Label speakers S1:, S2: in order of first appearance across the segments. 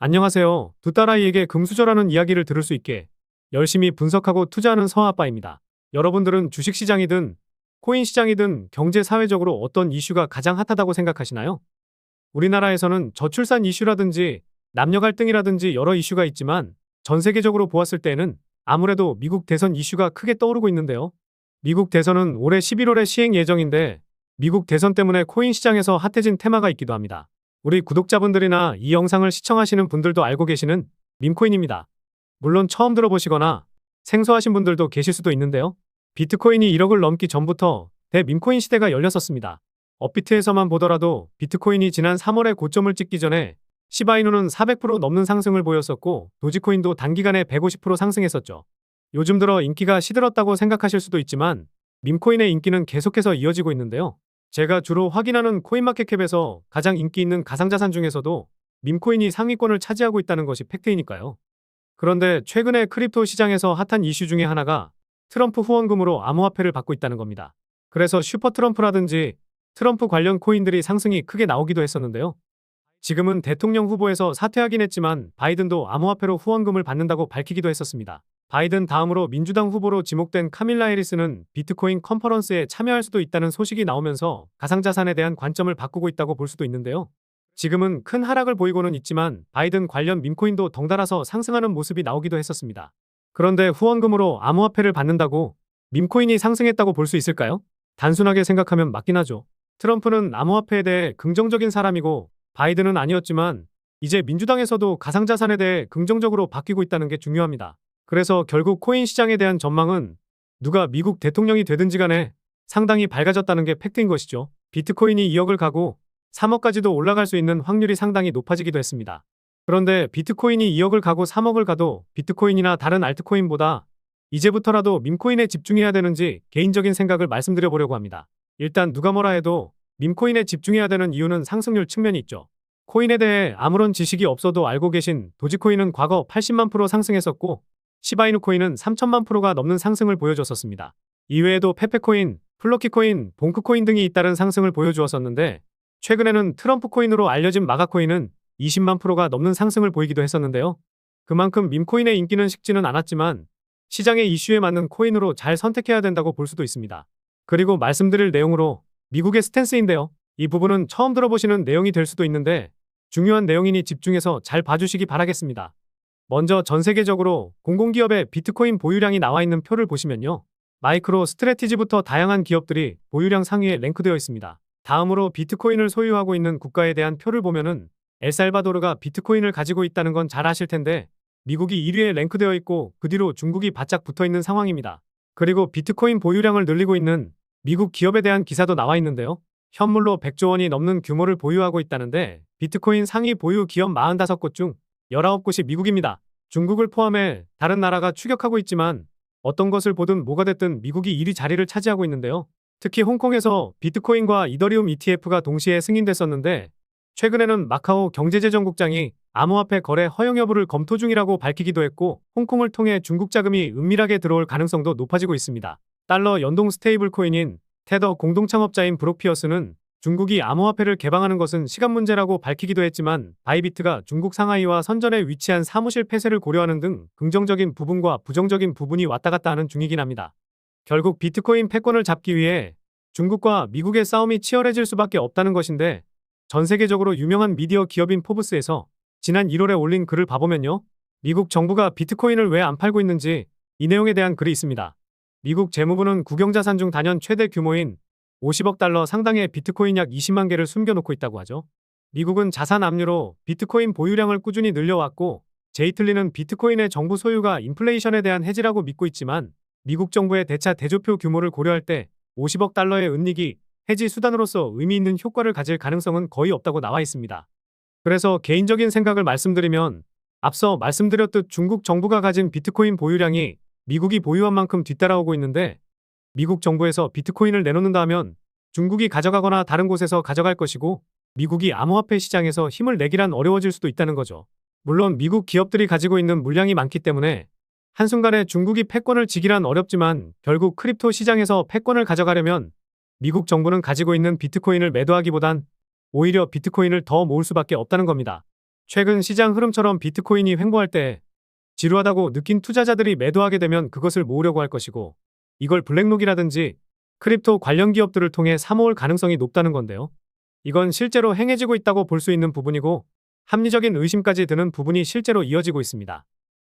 S1: 안녕하세요. 두 딸아이에게 금수저라는 이야기를 들을 수 있게 열심히 분석하고 투자하는 서아빠입니다. 여러분들은 주식시장이든 코인 시장이든 경제 사회적으로 어떤 이슈가 가장 핫하다고 생각하시나요? 우리나라에서는 저출산 이슈라든지 남녀 갈등이라든지 여러 이슈가 있지만 전 세계적으로 보았을 때는 아무래도 미국 대선 이슈가 크게 떠오르고 있는데요. 미국 대선은 올해 11월에 시행 예정인데 미국 대선 때문에 코인 시장에서 핫해진 테마가 있기도 합니다. 우리 구독자분들이나 이 영상을 시청하시는 분들도 알고 계시는 밈코인입니다. 물론 처음 들어보시거나 생소하신 분들도 계실 수도 있는데요. 비트코인이 1억을 넘기 전부터 대밈코인 시대가 열렸었습니다. 업비트에서만 보더라도 비트코인이 지난 3월에 고점을 찍기 전에 시바이누는 400% 넘는 상승을 보였었고 도지코인도 단기간에 150% 상승했었죠. 요즘 들어 인기가 시들었다고 생각하실 수도 있지만 밈코인의 인기는 계속해서 이어지고 있는데요. 제가 주로 확인하는 코인마켓캡에서 가장 인기 있는 가상자산 중에서도 밈코인이 상위권을 차지하고 있다는 것이 팩트이니까요. 그런데 최근에 크립토 시장에서 핫한 이슈 중에 하나가 트럼프 후원금으로 암호화폐를 받고 있다는 겁니다. 그래서 슈퍼 트럼프라든지 트럼프 관련 코인들이 상승이 크게 나오기도 했었는데요. 지금은 대통령 후보에서 사퇴하긴 했지만 바이든도 암호화폐로 후원금을 받는다고 밝히기도 했었습니다. 바이든 다음으로 민주당 후보로 지목된 카밀라 해리스는 비트코인 컨퍼런스에 참여할 수도 있다는 소식이 나오면서 가상자산에 대한 관점을 바꾸고 있다고 볼 수도 있는데요. 지금은 큰 하락을 보이고는 있지만 바이든 관련 밈코인도 덩달아서 상승하는 모습이 나오기도 했었습니다. 그런데 후원금으로 암호화폐를 받는다고 밈코인이 상승했다고 볼 수 있을까요? 단순하게 생각하면 맞긴 하죠. 트럼프는 암호화폐에 대해 긍정적인 사람이고 바이든은 아니었지만 이제 민주당에서도 가상자산에 대해 긍정적으로 바뀌고 있다는 게 중요합니다. 그래서 결국 코인 시장에 대한 전망은 누가 미국 대통령이 되든지 간에 상당히 밝아졌다는 게 팩트인 것이죠. 비트코인이 2억을 가고 3억까지도 올라갈 수 있는 확률이 상당히 높아지기도 했습니다. 그런데 비트코인이 2억을 가고 3억을 가도 비트코인이나 다른 알트코인보다 이제부터라도 밈코인에 집중해야 되는지 개인적인 생각을 말씀드려 보려고 합니다. 일단 누가 뭐라 해도 밈코인에 집중해야 되는 이유는 상승률 측면이 있죠. 코인에 대해 아무런 지식이 없어도 알고 계신 도지코인은 과거 80만 프로 상승했었고 시바이누 코인은 3천만 프로가 넘는 상승을 보여줬었습니다. 이외에도 페페코인, 플로키 코인, 봉크 코인 등이 잇따른 상승을 보여주었었는데 최근에는 트럼프 코인으로 알려진 마가 코인은 20만 프로가 넘는 상승을 보이기도 했었는데요. 그만큼 밈코인의 인기는 식지는 않았지만 시장의 이슈에 맞는 코인으로 잘 선택해야 된다고 볼 수도 있습니다. 그리고 말씀드릴 내용으로 미국의 스탠스인데요. 이 부분은 처음 들어보시는 내용이 될 수도 있는데 중요한 내용이니 집중해서 잘 봐주시기 바라겠습니다. 먼저 전 세계적으로 공공기업의 비트코인 보유량이 나와 있는 표를 보시면요. 마이크로 스트레티지부터 다양한 기업들이 보유량 상위에 랭크되어 있습니다. 다음으로 비트코인을 소유하고 있는 국가에 대한 표를 보면은 엘살바도르가 비트코인을 가지고 있다는 건 잘 아실 텐데 미국이 1위에 랭크되어 있고 그 뒤로 중국이 바짝 붙어 있는 상황입니다. 그리고 비트코인 보유량을 늘리고 있는 미국 기업에 대한 기사도 나와 있는데요. 현물로 100조 원이 넘는 규모를 보유하고 있다는데 비트코인 상위 보유 기업 45곳 중 19곳이 미국입니다. 중국을 포함해 다른 나라가 추격하고 있지만 어떤 것을 보든 뭐가 됐든 미국이 1위 자리를 차지하고 있는데요. 특히 홍콩에서 비트코인과 이더리움 ETF가 동시에 승인됐었는데 최근에는 마카오 경제재정국장이 암호화폐 거래 허용 여부를 검토 중이라고 밝히기도 했고 홍콩을 통해 중국 자금이 은밀하게 들어올 가능성도 높아지고 있습니다. 달러 연동 스테이블 코인인 테더 공동창업자인 브록피어스는 중국이 암호화폐를 개방하는 것은 시간 문제라고 밝히기도 했지만 바이비트가 중국 상하이와 선전에 위치한 사무실 폐쇄를 고려하는 등 긍정적인 부분과 부정적인 부분이 왔다 갔다 하는 중이긴 합니다. 결국 비트코인 패권을 잡기 위해 중국과 미국의 싸움이 치열해질 수밖에 없다는 것인데 전 세계적으로 유명한 미디어 기업인 포브스에서 지난 1월에 올린 글을 봐보면요. 미국 정부가 비트코인을 왜 안 팔고 있는지 이 내용에 대한 글이 있습니다. 미국 재무부는 국영자산 중 단연 최대 규모인 50억 달러 상당의 비트코인 약 20만 개를 숨겨놓고 있다고 하죠. 미국은 자산 압류로 비트코인 보유량을 꾸준히 늘려왔고 제이틀리는 비트코인의 정부 소유가 인플레이션에 대한 해지라고 믿고 있지만 미국 정부의 대차 대조표 규모를 고려할 때 50억 달러의 은닉이 해지 수단으로서 의미 있는 효과를 가질 가능성은 거의 없다고 나와 있습니다. 그래서 개인적인 생각을 말씀드리면 앞서 말씀드렸듯 중국 정부가 가진 비트코인 보유량이 미국이 보유한 만큼 뒤따라오고 있는데 미국 정부에서 비트코인을 내놓는다 하면 중국이 가져가거나 다른 곳에서 가져갈 것이고 미국이 암호화폐 시장에서 힘을 내기란 어려워질 수도 있다는 거죠. 물론 미국 기업들이 가지고 있는 물량이 많기 때문에 한순간에 중국이 패권을 지기란 어렵지만 결국 크립토 시장에서 패권을 가져가려면 미국 정부는 가지고 있는 비트코인을 매도하기보단 오히려 비트코인을 더 모을 수밖에 없다는 겁니다. 최근 시장 흐름처럼 비트코인이 횡보할 때 지루하다고 느낀 투자자들이 매도하게 되면 그것을 모으려고 할 것이고 이걸 블랙록이라든지 크립토 관련 기업들을 통해 사모을 가능성이 높다는 건데요. 이건 실제로 행해지고 있다고 볼 수 있는 부분이고 합리적인 의심까지 드는 부분이 실제로 이어지고 있습니다.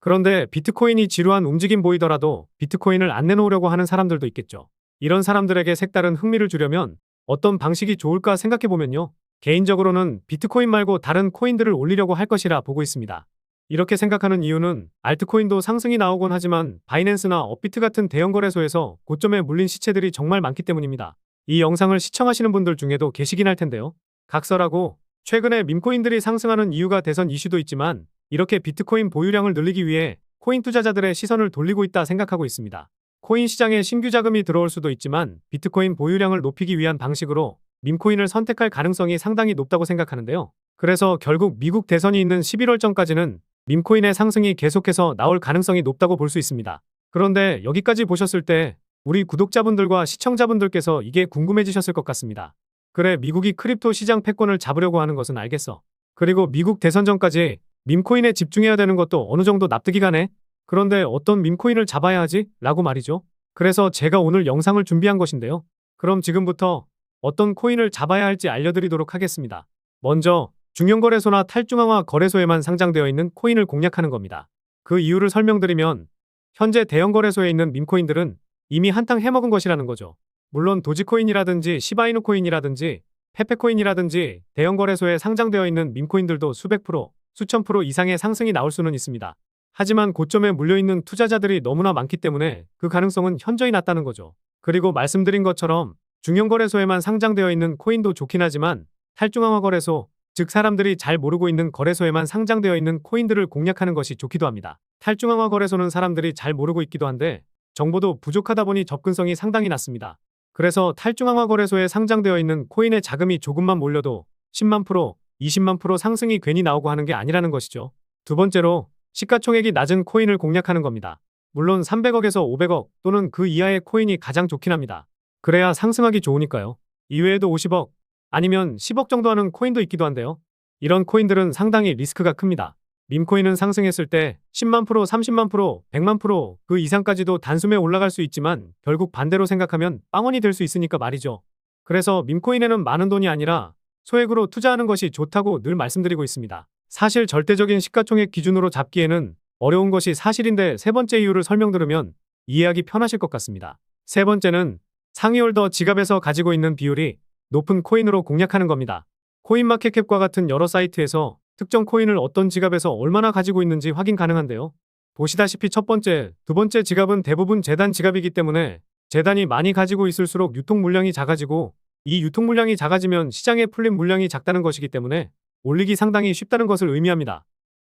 S1: 그런데 비트코인이 지루한 움직임 보이더라도 비트코인을 안 내놓으려고 하는 사람들도 있겠죠. 이런 사람들에게 색다른 흥미를 주려면 어떤 방식이 좋을까 생각해 보면요. 개인적으로는 비트코인 말고 다른 코인들을 올리려고 할 것이라 보고 있습니다. 이렇게 생각하는 이유는 알트코인도 상승이 나오곤 하지만 바이낸스나 업비트 같은 대형 거래소에서 고점에 물린 시체들이 정말 많기 때문입니다. 이 영상을 시청하시는 분들 중에도 계시긴 할 텐데요. 각설하고 최근에 밈코인들이 상승하는 이유가 대선 이슈도 있지만 이렇게 비트코인 보유량을 늘리기 위해 코인 투자자들의 시선을 돌리고 있다 생각하고 있습니다. 코인 시장에 신규 자금이 들어올 수도 있지만 비트코인 보유량을 높이기 위한 방식으로 밈코인을 선택할 가능성이 상당히 높다고 생각하는데요. 그래서 결국 미국 대선이 있는 11월 전까지는 밈코인의 상승이 계속해서 나올 가능성이 높다고 볼 수 있습니다. 그런데 여기까지 보셨을 때 우리 구독자분들과 시청자분들께서 이게 궁금해지셨을 것 같습니다. 그래 미국이 크립토 시장 패권을 잡으려고 하는 것은 알겠어. 그리고 미국 대선 전까지 밈코인에 집중해야 되는 것도 어느 정도 납득이 가네. 그런데 어떤 밈코인을 잡아야 하지? 라고 말이죠. 그래서 제가 오늘 영상을 준비한 것인데요. 그럼 지금부터 어떤 코인을 잡아야 할지 알려드리도록 하겠습니다. 먼저 중형거래소나 탈중앙화 거래소에만 상장되어 있는 코인을 공략하는 겁니다. 그 이유를 설명드리면 현재 대형 거래소에 있는 밈코인들은 이미 한탕 해먹은 것이라는 거죠. 물론 도지코인이라든지 시바이누 코인이라든지 페페코인이라든지 대형 거래소에 상장되어 있는 밈코인들도 수백 프로, 수천 프로 이상의 상승이 나올 수는 있습니다. 하지만 고점에 물려있는 투자자들이 너무나 많기 때문에 그 가능성은 현저히 낮다는 거죠. 그리고 말씀드린 것처럼 중형거래소에만 상장되어 있는 코인도 좋긴 하지만 탈중앙화 거래소, 즉 사람들이 잘 모르고 있는 거래소에만 상장되어 있는 코인들을 공략하는 것이 좋기도 합니다. 탈중앙화 거래소는 사람들이 잘 모르고 있기도 한데 정보도 부족하다 보니 접근성이 상당히 낮습니다. 그래서 탈중앙화 거래소에 상장되어 있는 코인의 자금이 조금만 몰려도 10만 프로, 20만 프로 상승이 괜히 나오고 하는 게 아니라는 것이죠. 두 번째로 시가총액이 낮은 코인을 공략하는 겁니다. 물론 300억에서 500억 또는 그 이하의 코인이 가장 좋긴 합니다. 그래야 상승하기 좋으니까요. 이외에도 50억 아니면 10억 정도 하는 코인도 있기도 한데요. 이런 코인들은 상당히 리스크가 큽니다. 밈코인은 상승했을 때 10만 프로, 30만 프로, 100만 프로 그 이상까지도 단숨에 올라갈 수 있지만 결국 반대로 생각하면 빵원이 될 수 있으니까 말이죠. 그래서 밈코인에는 많은 돈이 아니라 소액으로 투자하는 것이 좋다고 늘 말씀드리고 있습니다. 사실 절대적인 시가총액 기준으로 잡기에는 어려운 것이 사실인데 세 번째 이유를 설명드리면 이해하기 편하실 것 같습니다. 세 번째는 상위홀더 지갑에서 가지고 있는 비율이 높은 코인으로 공략하는 겁니다. 코인마켓캡과 같은 여러 사이트에서 특정 코인을 어떤 지갑에서 얼마나 가지고 있는지 확인 가능한데요. 보시다시피 첫 번째, 두 번째 지갑은 대부분 재단 지갑이기 때문에 재단이 많이 가지고 있을수록 유통 물량이 작아지고 이 유통 물량이 작아지면 시장에 풀린 물량이 작다는 것이기 때문에 올리기 상당히 쉽다는 것을 의미합니다.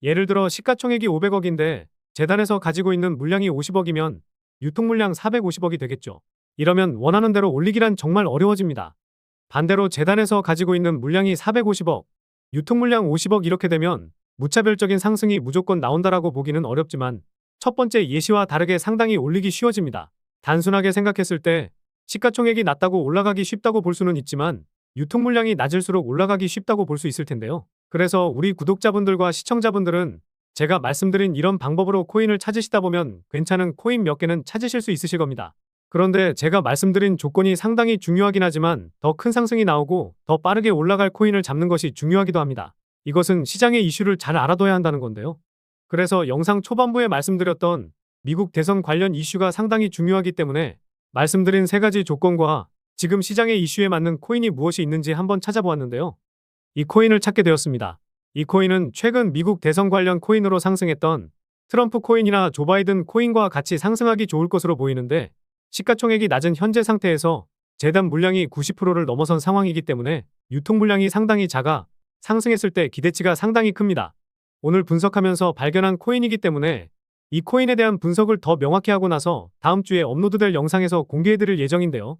S1: 예를 들어 시가총액이 500억인데 재단에서 가지고 있는 물량이 50억이면 유통 물량 450억이 되겠죠. 이러면 원하는 대로 올리기란 정말 어려워집니다. 반대로 재단에서 가지고 있는 물량이 450억, 유통 물량 50억 이렇게 되면 무차별적인 상승이 무조건 나온다라고 보기는 어렵지만 첫 번째 예시와 다르게 상당히 올리기 쉬워집니다. 단순하게 생각했을 때 시가총액이 낮다고 올라가기 쉽다고 볼 수는 있지만 유통 물량이 낮을수록 올라가기 쉽다고 볼 수 있을 텐데요. 그래서 우리 구독자분들과 시청자분들은 제가 말씀드린 이런 방법으로 코인을 찾으시다 보면 괜찮은 코인 몇 개는 찾으실 수 있으실 겁니다. 그런데 제가 말씀드린 조건이 상당히 중요하긴 하지만 더 큰 상승이 나오고 더 빠르게 올라갈 코인을 잡는 것이 중요하기도 합니다. 이것은 시장의 이슈를 잘 알아둬야 한다는 건데요. 그래서 영상 초반부에 말씀드렸던 미국 대선 관련 이슈가 상당히 중요하기 때문에 말씀드린 세 가지 조건과 지금 시장의 이슈에 맞는 코인이 무엇이 있는지 한번 찾아보았는데요. 이 코인을 찾게 되었습니다. 이 코인은 최근 미국 대선 관련 코인으로 상승했던 트럼프 코인이나 조 바이든 코인과 같이 상승하기 좋을 것으로 보이는데 시가총액이 낮은 현재 상태에서 재단 물량이 90%를 넘어선 상황이기 때문에 유통 물량이 상당히 작아 상승했을 때 기대치가 상당히 큽니다. 오늘 분석하면서 발견한 코인이기 때문에 이 코인에 대한 분석을 더 명확히 하고 나서 다음 주에 업로드될 영상에서 공개해드릴 예정인데요.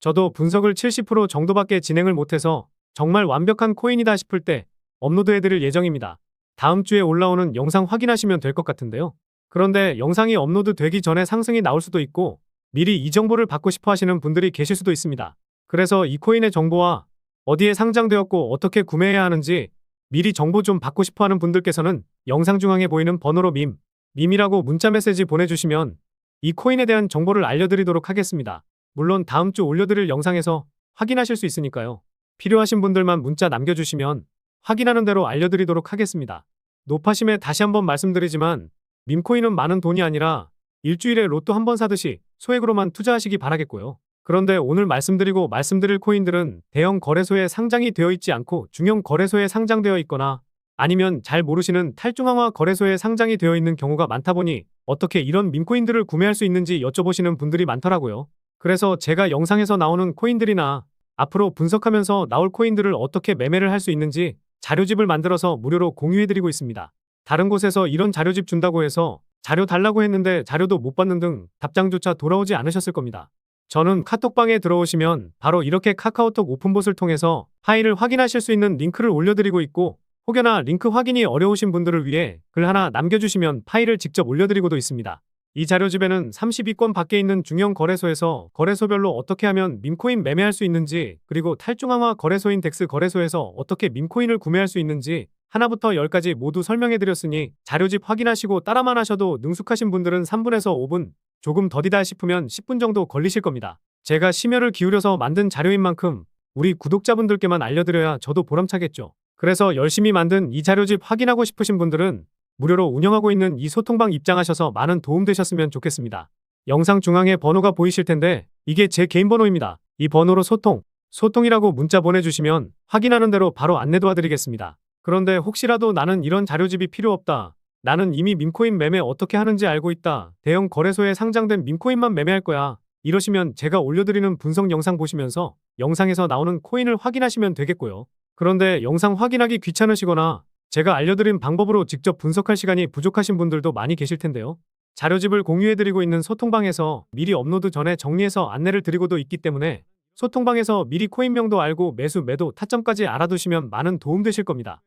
S1: 저도 분석을 70% 정도밖에 진행을 못해서 정말 완벽한 코인이다 싶을 때 업로드해드릴 예정입니다. 다음 주에 올라오는 영상 확인하시면 될 것 같은데요. 그런데 영상이 업로드 되기 전에 상승이 나올 수도 있고 미리 이 정보를 받고 싶어 하시는 분들이 계실 수도 있습니다. 그래서 이 코인의 정보와 어디에 상장되었고 어떻게 구매해야 하는지 미리 정보 좀 받고 싶어 하는 분들께서는 영상 중앙에 보이는 번호로 밈, 밈이라고 문자 메시지 보내주시면 이 코인에 대한 정보를 알려드리도록 하겠습니다. 물론 다음 주 올려드릴 영상에서 확인하실 수 있으니까요. 필요하신 분들만 문자 남겨주시면 확인하는 대로 알려드리도록 하겠습니다. 노파심에 다시 한번 말씀드리지만 밈코인은 많은 돈이 아니라 일주일에 로또 한 번 사듯이 소액으로만 투자하시기 바라겠고요. 그런데 오늘 말씀드리고 말씀드릴 코인들은 대형 거래소에 상장이 되어 있지 않고 중형 거래소에 상장되어 있거나 아니면 잘 모르시는 탈중앙화 거래소에 상장이 되어 있는 경우가 많다 보니 어떻게 이런 밈코인들을 구매할 수 있는지 여쭤보시는 분들이 많더라고요. 그래서 제가 영상에서 나오는 코인들이나 앞으로 분석하면서 나올 코인들을 어떻게 매매를 할 수 있는지 자료집을 만들어서 무료로 공유해드리고 있습니다. 다른 곳에서 이런 자료집 준다고 해서 자료 달라고 했는데 자료도 못 받는 등 답장조차 돌아오지 않으셨을 겁니다. 저는 카톡방에 들어오시면 바로 이렇게 카카오톡 오픈봇을 통해서 파일을 확인하실 수 있는 링크를 올려드리고 있고 혹여나 링크 확인이 어려우신 분들을 위해 글 하나 남겨주시면 파일을 직접 올려드리고도 있습니다. 이 자료집에는 32권 밖에 있는 중형 거래소에서 거래소별로 어떻게 하면 밈코인 매매할 수 있는지 그리고 탈중앙화 거래소인 덱스 거래소에서 어떻게 밈코인을 구매할 수 있는지 하나부터 열까지 모두 설명해드렸으니 자료집 확인하시고 따라만 하셔도 능숙하신 분들은 3분에서 5분 조금 더디다 싶으면 10분 정도 걸리실 겁니다. 제가 심혈을 기울여서 만든 자료인 만큼 우리 구독자분들께만 알려드려야 저도 보람차겠죠. 그래서 열심히 만든 이 자료집 확인하고 싶으신 분들은 무료로 운영하고 있는 이 소통방 입장하셔서 많은 도움 되셨으면 좋겠습니다. 영상 중앙에 번호가 보이실 텐데 이게 제 개인 번호입니다. 이 번호로 소통, 소통이라고 문자 보내주시면 확인하는 대로 바로 안내 도와드리겠습니다. 그런데 혹시라도 나는 이런 자료집이 필요 없다. 나는 이미 밈코인 매매 어떻게 하는지 알고 있다. 대형 거래소에 상장된 밈코인만 매매할 거야. 이러시면 제가 올려드리는 분석 영상 보시면서 영상에서 나오는 코인을 확인하시면 되겠고요. 그런데 영상 확인하기 귀찮으시거나 제가 알려드린 방법으로 직접 분석할 시간이 부족하신 분들도 많이 계실 텐데요. 자료집을 공유해드리고 있는 소통방에서 미리 업로드 전에 정리해서 안내를 드리고도 있기 때문에 소통방에서 미리 코인명도 알고 매수, 매도, 타점까지 알아두시면 많은 도움 되실 겁니다.